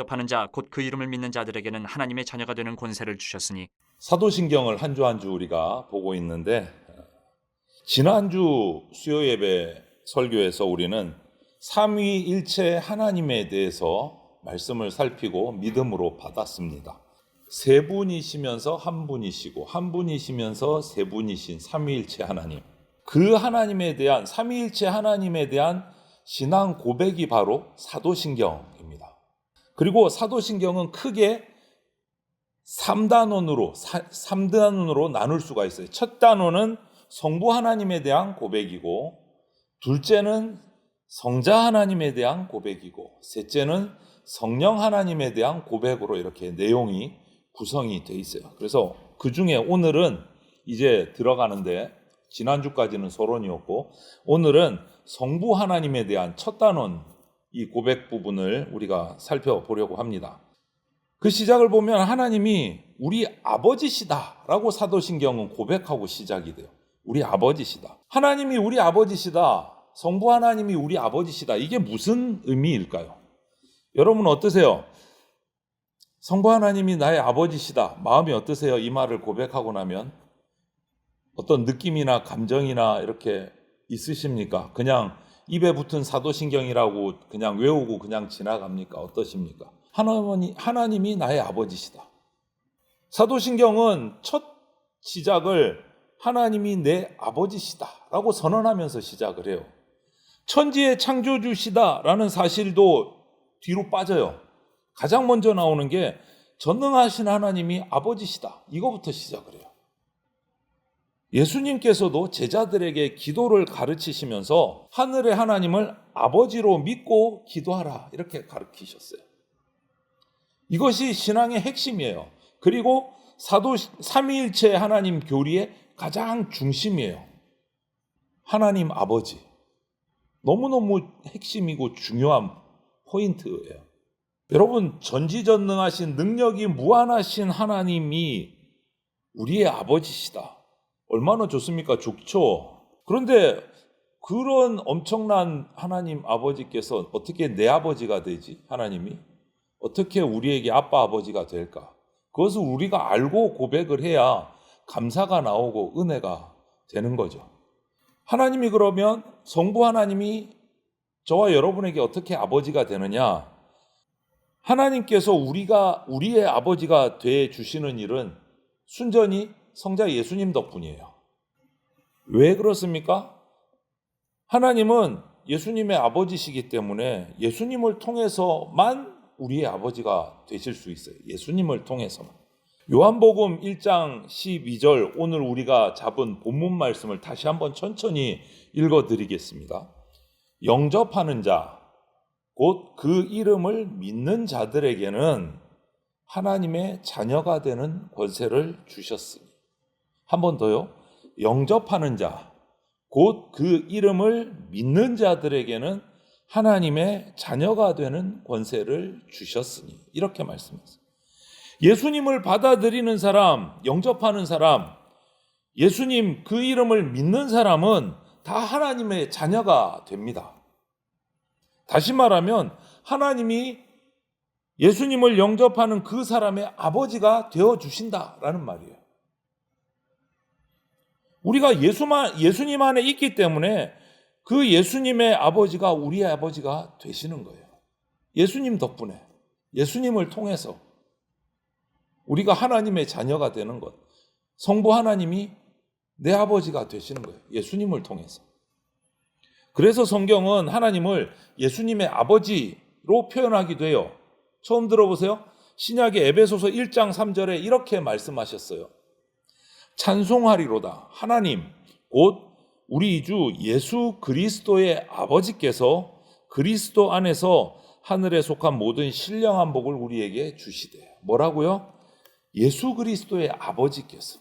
영접하는 자 곧 그 이름을 믿는 자들에게는 하나님의 자녀가 되는 권세를 주셨으니 사도신경을 한주 한주 우리가 보고 있는데 지난주 수요 예배 설교에서 우리는 삼위일체 하나님에 대해서 말씀을 살피고 믿음으로 받았습니다. 세 분이시면서 한 분이시고 한 분이시면서 세 분이신 삼위일체 하나님. 그 하나님에 대한 삼위일체 하나님에 대한 신앙 고백이 바로 사도신경입니다. 그리고 사도신경은 크게 3단원으로 3단원으로 나눌 수가 있어요. 첫 단원은 성부 하나님에 대한 고백이고 둘째는 성자 하나님에 대한 고백이고 셋째는 성령 하나님에 대한 고백으로 이렇게 내용이 구성이 돼 있어요. 그래서 그 중에 오늘은 이제 들어가는데 지난주까지는 서론이었고 오늘은 성부 하나님에 대한 첫 단원 이 고백 부분을 우리가 살펴보려고 합니다. 그 시작을 보면 하나님이 우리 아버지시다라고 사도신경은 고백하고 시작이 돼요. 우리 아버지시다. 하나님이 우리 아버지시다. 성부 하나님이 우리 아버지시다. 이게 무슨 의미일까요? 여러분 어떠세요? 성부 하나님이 나의 아버지시다. 마음이 어떠세요? 이 말을 고백하고 나면 어떤 느낌이나 감정이나 이렇게 있으십니까? 그냥 입에 붙은 사도신경이라고 그냥 외우고 그냥 지나갑니까? 어떠십니까? 하나님이, 하나님이 나의 아버지시다. 사도신경은 첫 시작을 하나님이 내 아버지시다 라고 선언하면서 시작을 해요. 천지의 창조주시다 라는 사실도 뒤로 빠져요. 가장 먼저 나오는 게 전능하신 하나님이 아버지시다. 이거부터 시작을 해요. 예수님께서도 제자들에게 기도를 가르치시면서 하늘의 하나님을 아버지로 믿고 기도하라. 이렇게 가르치셨어요. 이것이 신앙의 핵심이에요. 그리고 사도 삼위일체 하나님 교리의 가장 중심이에요. 하나님 아버지. 너무너무 핵심이고 중요한 포인트예요. 여러분, 전지전능하신 능력이 무한하신 하나님이 우리의 아버지시다. 얼마나 좋습니까? 좋죠. 그런데 그런 엄청난 하나님 아버지께서 어떻게 내 아버지가 되지? 하나님이? 어떻게 우리에게 아빠 아버지가 될까? 그것을 우리가 알고 고백을 해야 감사가 나오고 은혜가 되는 거죠. 하나님이 그러면 성부 하나님이 저와 여러분에게 어떻게 아버지가 되느냐? 하나님께서 우리가 우리의 아버지가 돼 주시는 일은 순전히 성자 예수님 덕분이에요. 왜 그렇습니까? 하나님은 예수님의 아버지시기 때문에 예수님을 통해서만 우리의 아버지가 되실 수 있어요. 예수님을 통해서만. 요한복음 1장 12절 오늘 우리가 잡은 본문 말씀을 다시 한번 천천히 읽어 드리겠습니다. 영접하는 자, 곧 그 이름을 믿는 자들에게는 하나님의 자녀가 되는 권세를 주셨으니. 한 번 더요. 영접하는 자, 곧 그 이름을 믿는 자들에게는 하나님의 자녀가 되는 권세를 주셨으니. 이렇게 말씀했어요. 예수님을 받아들이는 사람, 영접하는 사람, 예수님 그 이름을 믿는 사람은 다 하나님의 자녀가 됩니다. 다시 말하면 하나님이 예수님을 영접하는 그 사람의 아버지가 되어 주신다라는 말이에요. 우리가 예수만 예수님 안에 있기 때문에 그 예수님의 아버지가 우리의 아버지가 되시는 거예요. 예수님 덕분에 예수님을 통해서 우리가 하나님의 자녀가 되는 것. 성부 하나님이 내 아버지가 되시는 거예요. 예수님을 통해서. 그래서 성경은 하나님을 예수님의 아버지로 표현하기도 해요. 처음 들어보세요. 신약의 에베소서 1장 3절에 이렇게 말씀하셨어요. 찬송하리로다. 하나님, 곧 우리 주 예수 그리스도의 아버지께서 그리스도 안에서 하늘에 속한 모든 신령한 복을 우리에게 주시되. 뭐라고요? 예수 그리스도의 아버지께서.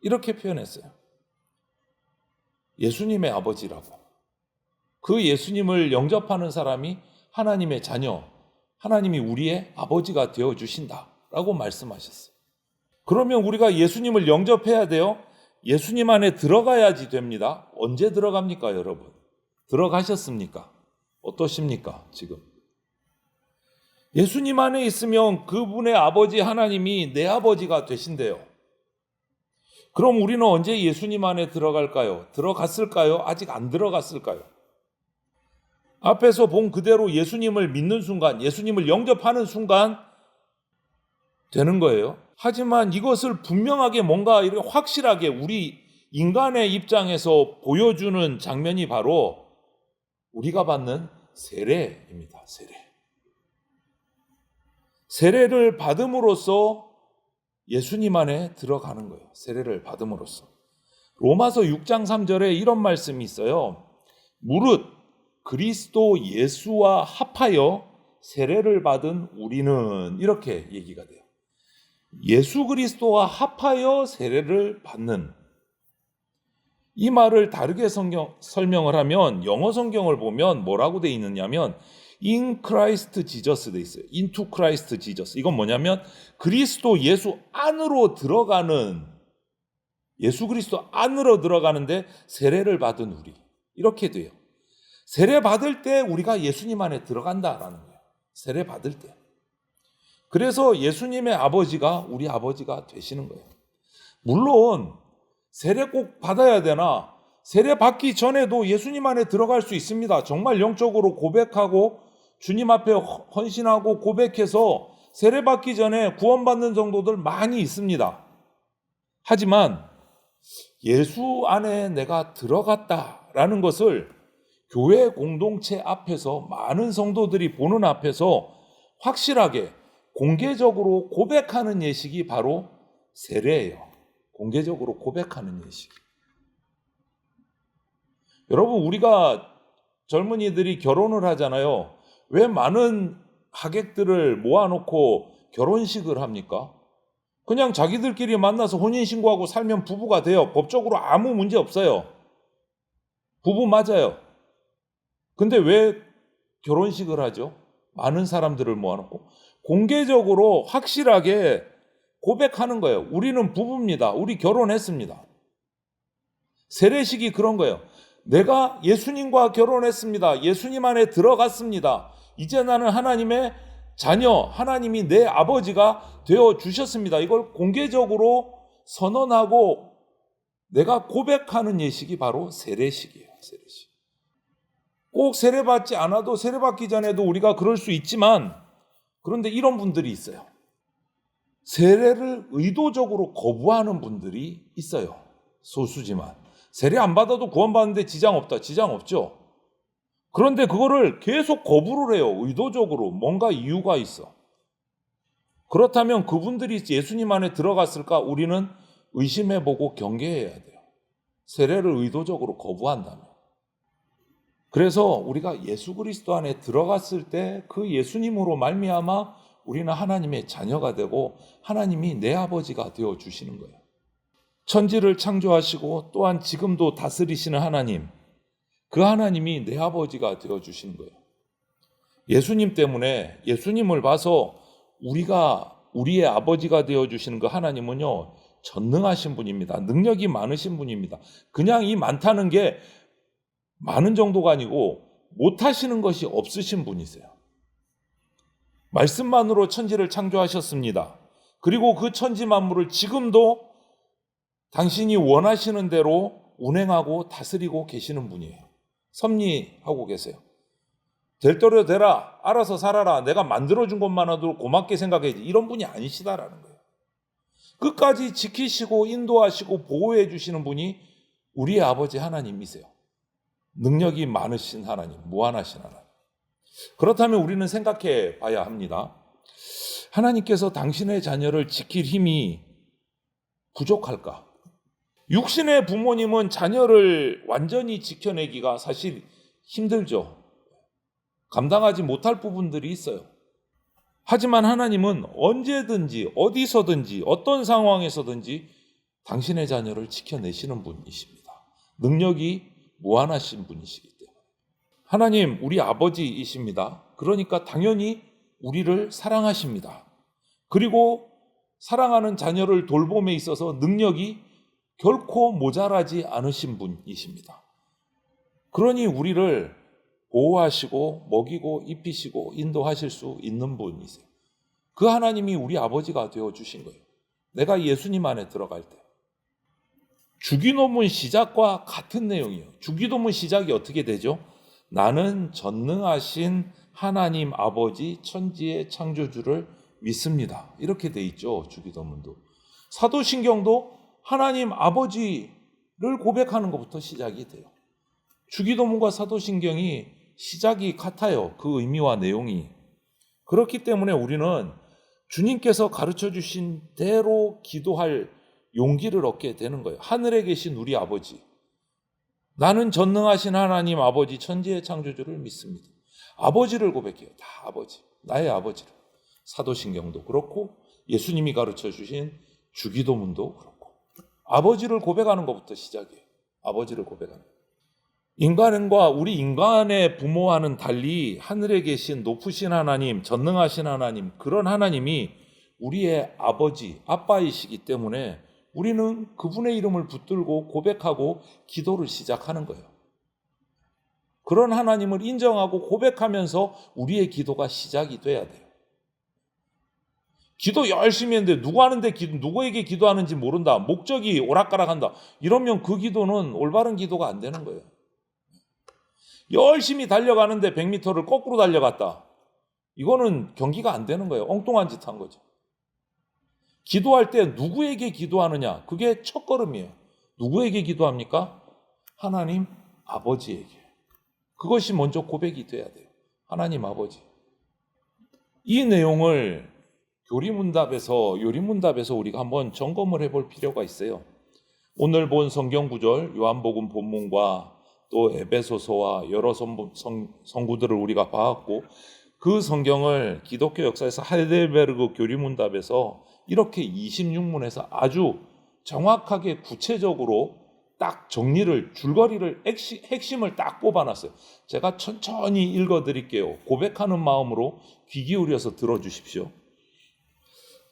이렇게 표현했어요. 예수님의 아버지라고. 그 예수님을 영접하는 사람이 하나님의 자녀, 하나님이 우리의 아버지가 되어 주신다라고 말씀하셨어요. 그러면 우리가 예수님을 영접해야 돼요. 예수님 안에 들어가야지 됩니다. 언제 들어갑니까, 여러분? 들어가셨습니까? 어떠십니까, 지금? 예수님 안에 있으면 그분의 아버지 하나님이 내 아버지가 되신대요. 그럼 우리는 언제 예수님 안에 들어갈까요? 들어갔을까요? 아직 안 들어갔을까요? 앞에서 본 그대로 예수님을 믿는 순간, 예수님을 영접하는 순간 되는 거예요. 하지만 이것을 분명하게 뭔가 이렇게 확실하게 우리 인간의 입장에서 보여주는 장면이 바로 우리가 받는 세례입니다. 세례. 세례를 받음으로써 예수님 안에 들어가는 거예요. 세례를 받음으로써. 로마서 6장 3절에 이런 말씀이 있어요. 무릇 그리스도 예수와 합하여 세례를 받은 우리는 이렇게 얘기가 돼요. 예수 그리스도와 합하여 세례를 받는 이 말을 다르게 성경, 설명을 하면 영어 성경을 보면 뭐라고 돼 있느냐면 in Christ Jesus 돼 있어요. into Christ Jesus. 이건 뭐냐면 그리스도 예수 안으로 들어가는 예수 그리스도 안으로 들어가는데 세례를 받은 우리 이렇게 돼요. 세례 받을 때 우리가 예수님 안에 들어간다라는 거예요. 세례 받을 때. 그래서 예수님의 아버지가 우리 아버지가 되시는 거예요. 물론 세례 꼭 받아야 되나? 세례 받기 전에도 예수님 안에 들어갈 수 있습니다. 정말 영적으로 고백하고 주님 앞에 헌신하고 고백해서 세례 받기 전에 구원받는 정도들 많이 있습니다. 하지만 예수 안에 내가 들어갔다라는 것을 교회 공동체 앞에서 많은 성도들이 보는 앞에서 확실하게 공개적으로 고백하는 예식이 바로 세례예요. 공개적으로 고백하는 예식. 여러분, 우리가 젊은이들이 결혼을 하잖아요. 왜 많은 하객들을 모아놓고 결혼식을 합니까? 그냥 자기들끼리 만나서 혼인신고하고 살면 부부가 돼요. 법적으로 아무 문제 없어요. 부부 맞아요. 근데 왜 결혼식을 하죠? 많은 사람들을 모아놓고 공개적으로 확실하게 고백하는 거예요. 우리는 부부입니다. 우리 결혼했습니다. 세례식이 그런 거예요. 내가 예수님과 결혼했습니다. 예수님 안에 들어갔습니다. 이제 나는 하나님의 자녀, 하나님이 내 아버지가 되어 주셨습니다. 이걸 공개적으로 선언하고 내가 고백하는 예식이 바로 세례식이에요. 세례식. 꼭 세례받지 않아도 세례받기 전에도 우리가 그럴 수 있지만 그런데 이런 분들이 있어요. 세례를 의도적으로 거부하는 분들이 있어요. 소수지만. 세례 안 받아도 구원받는데 지장 없다. 지장 없죠. 그런데 그거를 계속 거부를 해요. 의도적으로. 뭔가 이유가 있어. 그렇다면 그분들이 예수님 안에 들어갔을까? 우리는 의심해보고 경계해야 돼요. 세례를 의도적으로 거부한다면. 그래서 우리가 예수 그리스도 안에 들어갔을 때 그 예수님으로 말미암아 우리는 하나님의 자녀가 되고 하나님이 내 아버지가 되어 주시는 거예요. 천지를 창조하시고 또한 지금도 다스리시는 하나님, 그 하나님이 내 아버지가 되어 주시는 거예요. 예수님 때문에 예수님을 봐서 우리가 우리의 아버지가 되어 주시는 그 하나님은요, 전능하신 분입니다. 능력이 많으신 분입니다. 그냥 이 많다는 게 많은 정도가 아니고 못하시는 것이 없으신 분이세요. 말씀만으로 천지를 창조하셨습니다. 그리고 그 천지 만물을 지금도 당신이 원하시는 대로 운행하고 다스리고 계시는 분이에요. 섭리하고 계세요. 될 대로 되라. 알아서 살아라. 내가 만들어준 것만으로도 고맙게 생각해야지. 이런 분이 아니시다라는 거예요. 끝까지 지키시고 인도하시고 보호해 주시는 분이 우리의 아버지 하나님이세요. 능력이 많으신 하나님, 무한하신 하나님. 그렇다면 우리는 생각해 봐야 합니다. 하나님께서 당신의 자녀를 지킬 힘이 부족할까? 육신의 부모님은 자녀를 완전히 지켜내기가 사실 힘들죠. 감당하지 못할 부분들이 있어요. 하지만 하나님은 언제든지 어디서든지 어떤 상황에서든지 당신의 자녀를 지켜내시는 분이십니다. 능력이 무한하신 분이시기 때문에. 하나님, 우리 아버지이십니다. 그러니까 당연히 우리를 사랑하십니다. 그리고 사랑하는 자녀를 돌봄에 있어서 능력이 결코 모자라지 않으신 분이십니다. 그러니 우리를 보호하시고 먹이고 입히시고 인도하실 수 있는 분이세요. 그 하나님이 우리 아버지가 되어 주신 거예요. 내가 예수님 안에 들어갈 때. 주기도문 시작과 같은 내용이에요. 주기도문 시작이 어떻게 되죠? 나는 전능하신 하나님 아버지 천지의 창조주를 믿습니다. 이렇게 돼 있죠. 주기도문도. 사도신경도 하나님 아버지를 고백하는 것부터 시작이 돼요. 주기도문과 사도신경이 시작이 같아요. 그 의미와 내용이. 그렇기 때문에 우리는 주님께서 가르쳐 주신 대로 기도할 용기를 얻게 되는 거예요. 하늘에 계신 우리 아버지. 나는 전능하신 하나님 아버지 천지의 창조주를 믿습니다. 아버지를 고백해요. 다 아버지. 나의 아버지를. 사도신경도 그렇고 예수님이 가르쳐 주신 주기도문도 그렇고 아버지를 고백하는 것부터 시작이에요. 아버지를 고백하는. 인간과 우리 인간의 부모와는 달리 하늘에 계신 높으신 하나님, 전능하신 하나님, 그런 하나님이 우리의 아버지, 아빠이시기 때문에 우리는 그분의 이름을 붙들고 고백하고 기도를 시작하는 거예요. 그런 하나님을 인정하고 고백하면서 우리의 기도가 시작이 돼야 돼요. 기도 열심히 했는데 누구 하는데 기도, 누구에게 기도하는지 모른다. 목적이 오락가락한다. 이러면 그 기도는 올바른 기도가 안 되는 거예요. 열심히 달려가는데 100m를 거꾸로 달려갔다. 이거는 경기가 안 되는 거예요. 엉뚱한 짓 한 거죠. 기도할 때 누구에게 기도하느냐? 그게 첫 걸음이에요. 누구에게 기도합니까? 하나님 아버지에게. 그것이 먼저 고백이 돼야 돼요. 하나님 아버지. 이 내용을 교리문답에서 요리문답에서 우리가 한번 점검을 해볼 필요가 있어요. 오늘 본 성경 구절 요한복음 본문과 또 에베소서와 여러 성구들을 우리가 봐왔고 그 성경을 기독교 역사에서 하이델베르그 교리문답에서 이렇게 26문에서 아주 정확하게 구체적으로 딱 정리를 줄거리를 핵심, 핵심을 딱 뽑아놨어요. 제가 천천히 읽어드릴게요. 고백하는 마음으로 귀 기울여서 들어주십시오.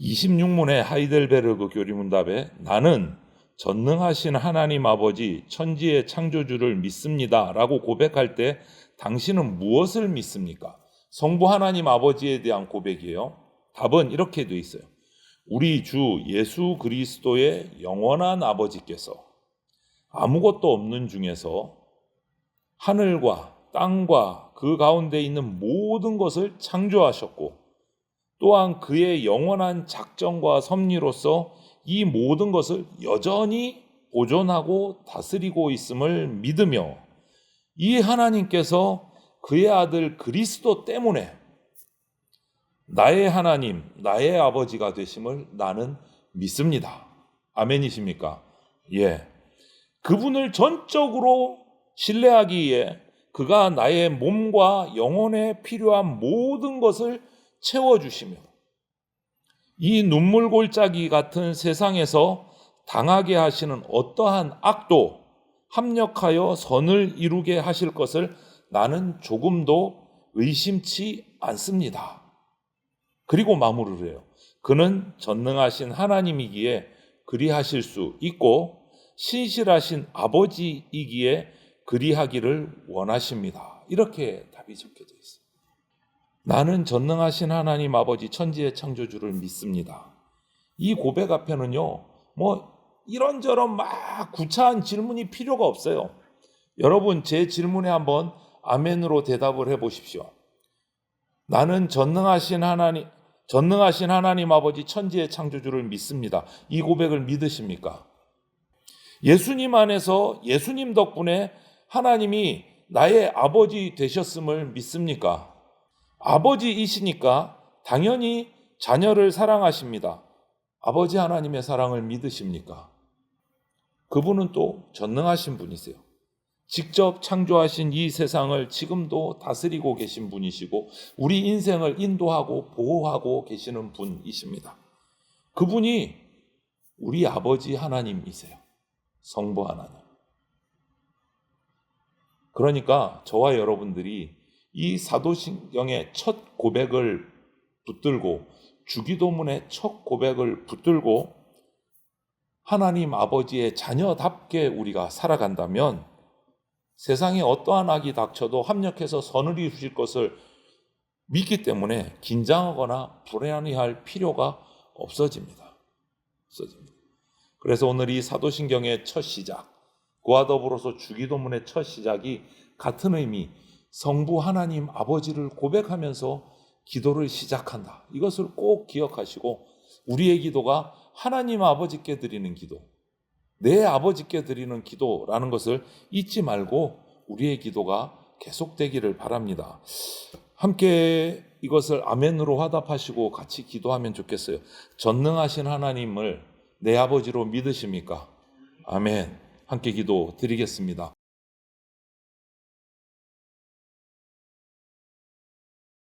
26문의 하이델베르그 교리문답에 나는 전능하신 하나님 아버지 천지의 창조주를 믿습니다. 라고 고백할 때 당신은 무엇을 믿습니까? 성부 하나님 아버지에 대한 고백이에요. 답은 이렇게 돼 있어요. 우리 주 예수 그리스도의 영원한 아버지께서 아무것도 없는 중에서 하늘과 땅과 그 가운데 있는 모든 것을 창조하셨고 또한 그의 영원한 작정과 섭리로서 이 모든 것을 여전히 보존하고 다스리고 있음을 믿으며 이 하나님께서 그의 아들 그리스도 때문에 나의 하나님, 나의 아버지가 되심을 나는 믿습니다. 아멘이십니까? 예. 그분을 전적으로 신뢰하기에 그가 나의 몸과 영혼에 필요한 모든 것을 채워주시며 이 눈물 골짜기 같은 세상에서 당하게 하시는 어떠한 악도 합력하여 선을 이루게 하실 것을 나는 조금도 의심치 않습니다. 그리고 마무리를 해요. 그는 전능하신 하나님이기에 그리하실 수 있고 신실하신 아버지이기에 그리하기를 원하십니다. 이렇게 답이 적혀져 있어요. 나는 전능하신 하나님 아버지 천지의 창조주를 믿습니다. 이 고백 앞에는요, 뭐 이런저런 막 구차한 질문이 필요가 없어요. 여러분 제 질문에 한번 아멘으로 대답을 해 보십시오. 나는 전능하신 하나님 전능하신 하나님 아버지 천지의 창조주를 믿습니다. 이 고백을 믿으십니까? 예수님 안에서 예수님 덕분에 하나님이 나의 아버지 되셨음을 믿습니까? 아버지이시니까 당연히 자녀를 사랑하십니다. 아버지 하나님의 사랑을 믿으십니까? 그분은 또 전능하신 분이세요. 직접 창조하신 이 세상을 지금도 다스리고 계신 분이시고 우리 인생을 인도하고 보호하고 계시는 분이십니다. 그분이 우리 아버지 하나님이세요. 성부 하나님. 그러니까 저와 여러분들이 이 사도신경의 첫 고백을 붙들고 주기도문의 첫 고백을 붙들고 하나님 아버지의 자녀답게 우리가 살아간다면 세상에 어떠한 악이 닥쳐도 합력해서 선을 이루실 것을 믿기 때문에 긴장하거나 불안해할 필요가 없어집니다. 없어집니다. 그래서 오늘 이 사도신경의 첫 시작, 그와 더불어서 주기도문의 첫 시작이 같은 의미, 성부 하나님 아버지를 고백하면서 기도를 시작한다. 이것을 꼭 기억하시고 우리의 기도가 하나님 아버지께 드리는 기도, 내 아버지께 드리는 기도라는 것을 잊지 말고 우리의 기도가 계속되기를 바랍니다. 함께 이것을 아멘으로 화답하시고 같이 기도하면 좋겠어요. 전능하신 하나님을 내 아버지로 믿으십니까? 아멘. 함께 기도 드리겠습니다.